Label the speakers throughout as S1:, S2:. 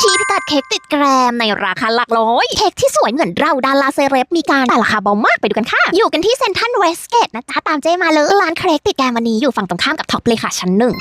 S1: ชี้พิกัดเค้กติดแกรมในราคาหลักร้อย เค้กที่สวยเหมือนเราดาราเซเลบมีการแต่ราคาเบามากไปดูกันค่ะ อยู่กันที่เซนทันเวสเกตนะจ๊ะตามเจมาเลยร้านเค้กติดแกรมวันนี้อยู่ฝั่งตรงข้ามกับท็อปเลยค่ะชั้นหนึ่ง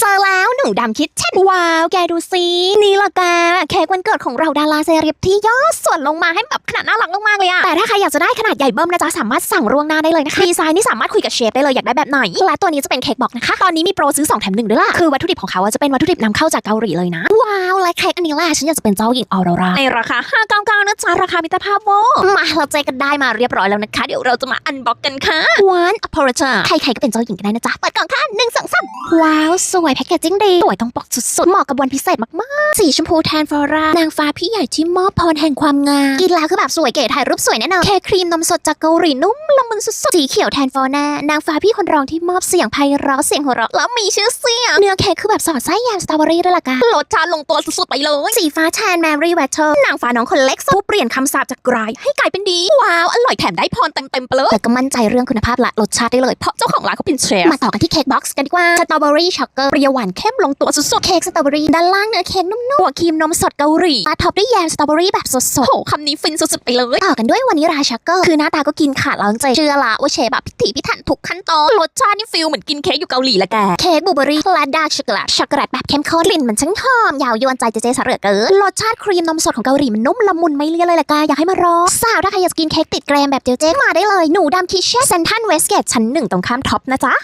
S1: เจอแล้วหนูดำคิดเช่นว้าว แกดูสินี่ละแกเค้กวันเกิดของเราดาราเซเลบที่ย่อส่วนลงมาให้แบบขนาดน่ารักมากๆเลยอะแต่ถ้าใครอยากจะได้ขนาดใหญ่เบิ้มนะจ๊ะสามารถสั่งล่วงหน้าได้เลยนะคะดีไซน์นี่สามารถคุยกับเชฟได้เลยอยากได้แบบไหนและตัวนี้จะเป็นเค้กบอกนะคะ ตอนนี้มีโปรซื้อ2แถมหนึ่งด้วยล่ะคือวัตถุดิบของเขาอะจะเป็นวัตถุดิบนำเข้าจากเกาหลีเลยนะ ว้าวและเค้กอันนี้แหละฉันอยากจะเป็นเจ้าหญิงออโรราในราคา599นะจ๊ะราคามิตรภาพโวมาเราเจอกันได้มาเรียบร้อยแล้วนะคะ เดี๋ยวเราจะมาอันบ็อกกันค่ะวันอพอร์เจอใครๆก็เป็นเจ้าหญิงกันได้นะจ๊ะเปิดกล่องค่ะหนึ่งสองสามว้าวสวยวยแพคเกจจิ้งดีสวยต้องปกสุดๆ เหมาะกับวันพิเศษมากๆ สีชมพูแทนฟลอรานางฟ้าพี่ใหญ่ที่มอบพรแห่งความงาม กินแล้วคือแบบสวยเก๋ถ่ายรูปสวยแน่นอน แค่ครีมนมสดจากเกาหลีนุ่มละมุนสุดๆ สีเขียวแทนฟอน่านางฟ้าพี่คนรองที่มอบเสียงไพเราะเสียงหัวเราะแล้วมีชื่อเสียง เนื้อเค้กคือแบบสอดไส้แยมสตรอเบอรี่ด้วยล่ะกันรสชาติลงตัวสุดๆไปเลย สีฟ้าแทนแมรี่แวตเตอร์นางฟ้าน้องคนเล็กผู้เปลี่ยนคำสาปจากกลายให้กลายเป็นดี ว้าว อร่อยแถมได้พรเต็มๆไปเลยแต่ก็มั่นใจเรื่องคุณภาพและรสชาติได้เลยเพราะเจ้าของร้านเขาเป็นเชฟมาต่อกันที่เค้กบ็อกซ์กันดีกว่าสตรอเบอรี่ช็อกเกอร์ปรี้ยวหวานเข้มลงตัวสุดๆ เค้กสตรอเบอรี่ด้านล่างเนื้อเค้กนุ่มๆหัวครีมนมสดเกาหลีมาท็อปด้วยแยมสตรอเบอรี่แบบสดๆโหคำนี้ฟินสุดๆไปเลยต่อกันด้วยวานิลาช็อกเกอร์คือหน้าตาก็กินขาดแล้วใจเชื่อละว่าเชฟแบบพิถีพิถันทุกขั้นตอนรสชาตินี่ฟิลเหมือนกินเค้กอยู่เกาหลีละแกเค้กบลูเบอรี่และดาร์กช็อกโกแลตช็อกโกแลตแบบเข้มข้นกลิ่นมันช่างหอมยาวยวนใจเจเจสะเหลือเกินรสชาติครีมนมสดของเกาหลีมันนุ่มละมุนไม่เลี่ยนเลยละกาอยากให้มาลองสาวถ้าใครอยากกินเค้กติดแกรมแบบเจเจมาได้เลยหนูดำคิเช่เซนทันเวสเกตชั้นหนึ่งตรงข้ามท็อปนะจ๊ะ